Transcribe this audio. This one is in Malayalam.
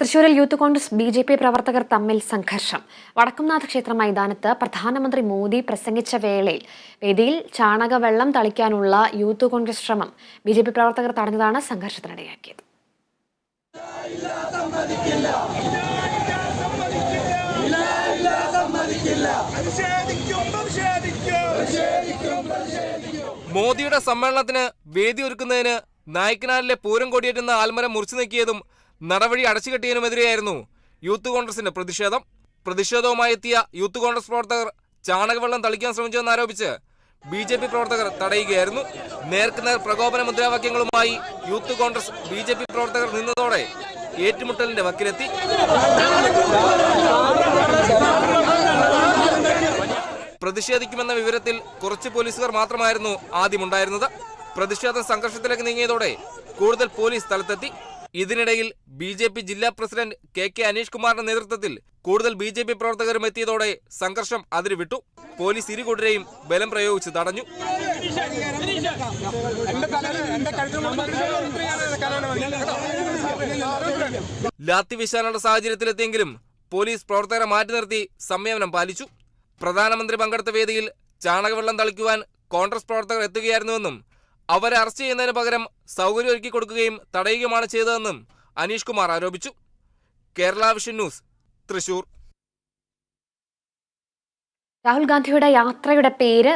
തൃശൂരിൽ youth Congress B J P പ്രവർത്തകർ തമ്മിൽ സംഘർഷം. വടക്കുംനാഥ ക്ഷേത്ര മൈതാനത്ത് പ്രധാനമന്ത്രി മോദി പ്രസംഗിച്ച വേളയിൽ വേദിയിൽ ചാണകവെള്ളം തളിക്കാനുള്ള യൂത്ത് കോൺഗ്രസ് ശ്രമം ബി ജെ പി പ്രവർത്തകർ തടഞ്ഞതാണ് സംഘർഷത്തിനിടയാക്കിയത്. മോദിയുടെ സമ്മേളനത്തിന് വേദി ഒരുക്കുന്നതിന് നായ്ക്കനാലിലെ പൂരം കൊടിയേറ്റുന്ന ആൽമരം മുറിച്ചു നീക്കിയതും നടപടി അടച്ചുകെട്ടിയതിനുമെതിരെയായിരുന്നു യൂത്ത് കോൺഗ്രസിന്റെ പ്രതിഷേധം. പ്രതിഷേധവുമായി എത്തിയ യൂത്ത് കോൺഗ്രസ് പ്രവർത്തകർ ചാണകവെള്ളം തളിക്കാൻ ശ്രമിച്ചുവെന്നാരോപിച്ച് ബി ജെ പി പ്രവർത്തകർ തടയുകയായിരുന്നു. നേർക്കുനേർ പ്രകോപന മുദ്രാവാക്യങ്ങളുമായി youth Congress B J P പ്രവർത്തകർ നിന്നതോടെ ഏറ്റുമുട്ടലിന്റെ വക്കിലെത്തി. പ്രതിഷേധിക്കുമെന്ന വിവരത്തിൽ കുറച്ച് പോലീസുകാർ മാത്രമായിരുന്നു ആദ്യമുണ്ടായിരുന്നത്. പ്രതിഷേധം സംഘർഷത്തിലേക്ക് നീങ്ങിയതോടെ കൂടുതൽ പോലീസ് സ്ഥലത്തെത്തി. ഇതിനിടയിൽ ബി ജെ പി ജില്ലാ പ്രസിഡന്റ് കെ കെ അനീഷ് കുമാറിന്റെ നേതൃത്വത്തിൽ കൂടുതൽ ബി ജെ പി പ്രവർത്തകരും എത്തിയതോടെ സംഘർഷം അതിരുവിട്ടു. പോലീസ് ഇരുകൂട്ടരെയും ബലം പ്രയോഗിച്ച് തടഞ്ഞു. ലാത്തി വിശാലയുടെ സാഹചര്യത്തിലെത്തിയെങ്കിലും പോലീസ് പ്രവർത്തകരെ മാറ്റി നിർത്തി സംയമനം പാലിച്ചു. പ്രധാനമന്ത്രി പങ്കെടുത്ത വേദിയിൽ ചാണകവെള്ളം തളിക്കുവാൻ കോൺഗ്രസ് പ്രവർത്തകർ എത്തുകയായിരുന്നുവെന്നും അവരെ അറസ്റ്റ് ചെയ്യുന്നതിന് പകരം സൗകര്യം ഒരുക്കി കൊടുക്കുകയും തടയുകയുമാണ് ചെയ്തതെന്നും അനീഷ് കുമാർ ആരോപിച്ചു. Kerala vision news Thrissur. Rahul ഗാന്ധിയുടെ യാത്രയുടെ പേര്